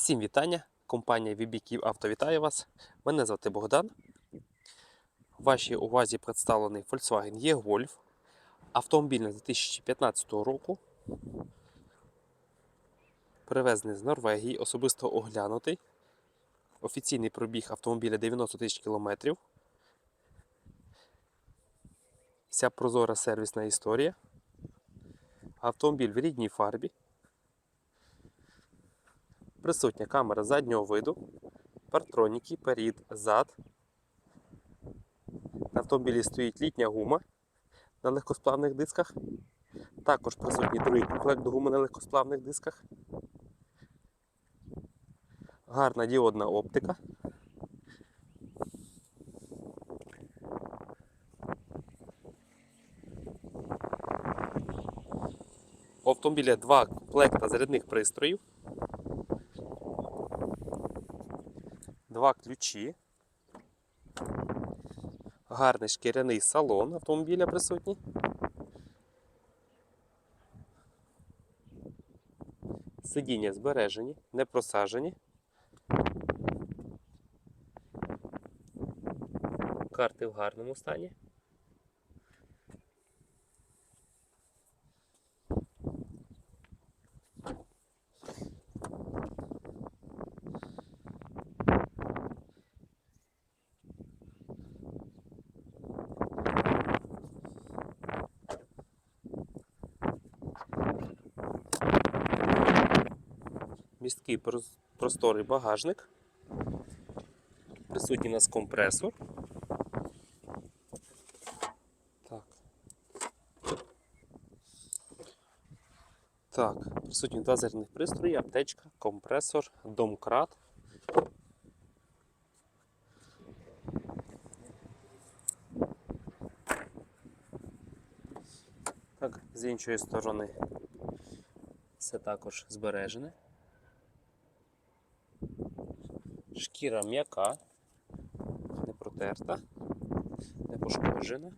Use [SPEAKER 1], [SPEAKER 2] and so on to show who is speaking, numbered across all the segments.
[SPEAKER 1] Всім вітання! Компанія Вібіків Авто вітає вас. Мене звати Богдан. Вашій увазі представлений Volkswagen E-Golf. Автомобіль з 2015 року. Привезений з Норвегії, особисто оглянутий. Офіційний пробіг автомобіля 90 тисяч кілометрів. Вся прозора сервісна історія. Автомобіль в рідній фарбі. Присутня камера заднього виду, партроніки, перед, зад. На автомобілі стоїть літня гума на легкосплавних дисках. Також присутній другий комплект гуми на легкосплавних дисках. Гарна діодна оптика. У автомобіля два комплекта зарядних пристроїв. Два ключі. Гарний шкіряний салон автомобіля присутній. Сидіння збережені, не просажені. Карти в гарному стані. Місткий просторий багажник. Присутній у нас компресор. Так. Так, присутні два зарядних пристрої, аптечка, компресор, домкрат. Так, з іншої сторони все також збережене. Шкіра м'яка, не протерта, не пошкоджена.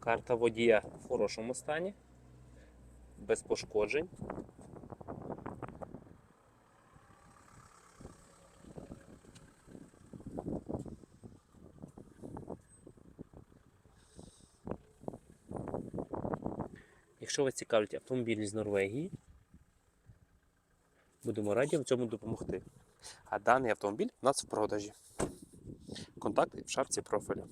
[SPEAKER 1] Карта водія в хорошому стані, без пошкоджень. Якщо вас цікавлять автомобілі з Норвегії, будемо раді в цьому допомогти. А даний автомобіль у нас в продажі. Контакти в шапці профілю.